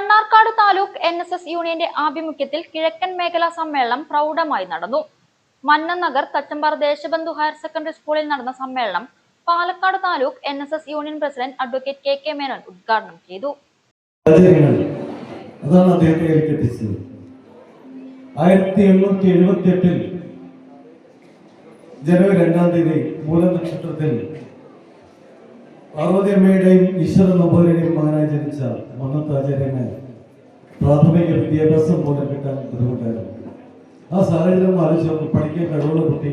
Mannarkkad taluk N S S യൂണിയന്റെ ആഭിമുഖ്യത്തിൽ കിഴക്കൻ മേഖലാ സമ്മേളനം പ്രൗഢമായി നടന്നു. മന്നനഗർ തച്ചമ്പാറ ദേശബന്ധു ഹയർ സെക്കൻഡറി സ്കൂളിൽ നടന്ന സമ്മേളനം Palakkad taluk N S S union president advocate K K Menon ഉദ്ഘാടനം ചെയ്തു. ആയിരത്തി എണ്ണൂറ്റി എഴുപത്തി എട്ടിൽ ജനുവരി രണ്ടാം തീയതി മൂലനക്ഷത്രത്തിൽ പാർവതിയമ്മയുടെയും ഈശ്വര നമ്പൂരിയുടെയും മകനായി ജനിച്ച മന്നത്ത് പ്രാഥമിക വിദ്യാഭ്യാസം പോലും കിട്ടാൻ ബുദ്ധിമുട്ടായിരുന്നു. ആ സാഹചര്യം ആലോചിച്ച് പഠിക്കാൻ കഴിവുള്ള കുട്ടി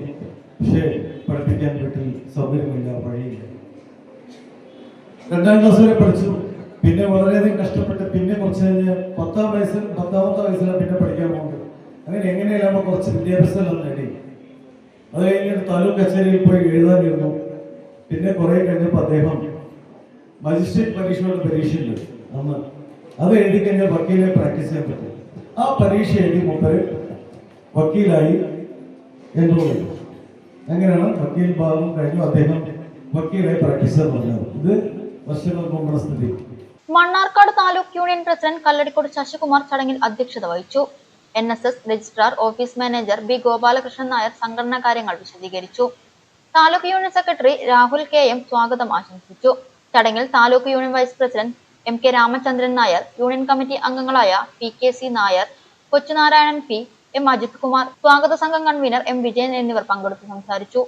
പക്ഷേ പഠിപ്പിക്കാൻ വീട്ടിൽ സൗകര്യമില്ല വഴിയില്ല. രണ്ടാം ക്ലാസ് വരെ പഠിച്ചു. പിന്നെ വളരെയധികം കഷ്ടപ്പെട്ട് പിന്നെ കുറച്ച് കഴിഞ്ഞ് പത്താം വയസ്സിൽ പത്താമത്തെ വയസ്സിലാണ് പിന്നെ പഠിക്കാൻ പോകുന്നത്. അങ്ങനെ എങ്ങനെയല്ലാകുമ്പോൾ കുറച്ച് വിദ്യാഭ്യാസം നേടി. അത് കഴിഞ്ഞിട്ട് താലൂക്ക് കച്ചേരിയിൽ പോയി എഴുതാനിരുന്നു പിന്നെ കുറെ കഴിഞ്ഞപ്പോൾ അദ്ദേഹം മജിസ്ട്രേറ്റ് പരീക്ഷ പരീക്ഷയുണ്ട് അന്ന്. അത് എഴുതി കഴിഞ്ഞാൽ വക്കീലെ പ്രാക്ടീസ് ചെയ്യാൻ പറ്റും. ആ പരീക്ഷ എഴുതി മുമ്പ് വക്കീലായി എൻറോൾ ചെയ്തു അങ്ങനെയാണ് വക്കീൽ ഭാഗം കഴിഞ്ഞു. അദ്ദേഹം വക്കീലായി പ്രാക്ടീസ് ചെയ്യാൻ പറഞ്ഞത് ഇത് വർഷങ്ങൾക്ക് മുമ്പുള്ള സ്ഥിതി. മണ്ണാർക്കാട് താലൂക്ക് യൂണിയൻ പ്രസിഡന്റ് കല്ലടിക്കോട് ശശികുമാർ ചടങ്ങിൽ അധ്യക്ഷത വഹിച്ചു. N S S registrar office manager B Gopalakrishnan Nair സംഘടനാ കാര്യങ്ങൾ വിശദീകരിച്ചു. Taluk union secretary Rahul K M സ്വാഗതം ആശംസിച്ചു. ചടങ്ങിൽ taluk union vice president M K Ramachandran Nair union committee അംഗങ്ങളായ P K C Nair Kochunarayanan P M Ajith Kumar സ്വാഗത സംഘം convener M Vijayan എന്നിവർ പങ്കെടുത്ത് സംസാരിച്ചു.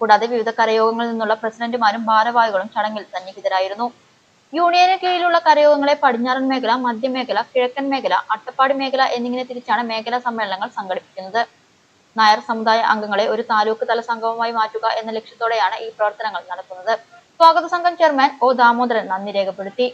കൂടാതെ വിവിധ കരയോഗങ്ങളിൽ നിന്നുള്ള പ്രസിഡന്റുമാരും ഭാരവാഹികളും ചടങ്ങിൽ സന്നിഹിതരായിരുന്നു. യൂണിയന് കീഴിലുള്ള കരയോഗങ്ങളെ പടിഞ്ഞാറൻ മേഖല മധ്യമേഖല കിഴക്കൻ മേഖല അട്ടപ്പാടി മേഖല എന്നിങ്ങനെ തിരിച്ചാണ് മേഖലാ സമ്മേളനങ്ങൾ സംഘടിപ്പിക്കുന്നത്. നായർ സമുദായ അംഗങ്ങളെ ഒരു താലൂക്ക് തല സംഘവുമായി മാറ്റുക എന്ന ലക്ഷ്യത്തോടെയാണ് ഈ പ്രവർത്തനങ്ങൾ നടക്കുന്നത്. സ്വാഗത സംഘം ചെയർമാൻ ഒ ദാമോദരൻ നന്ദി രേഖപ്പെടുത്തി.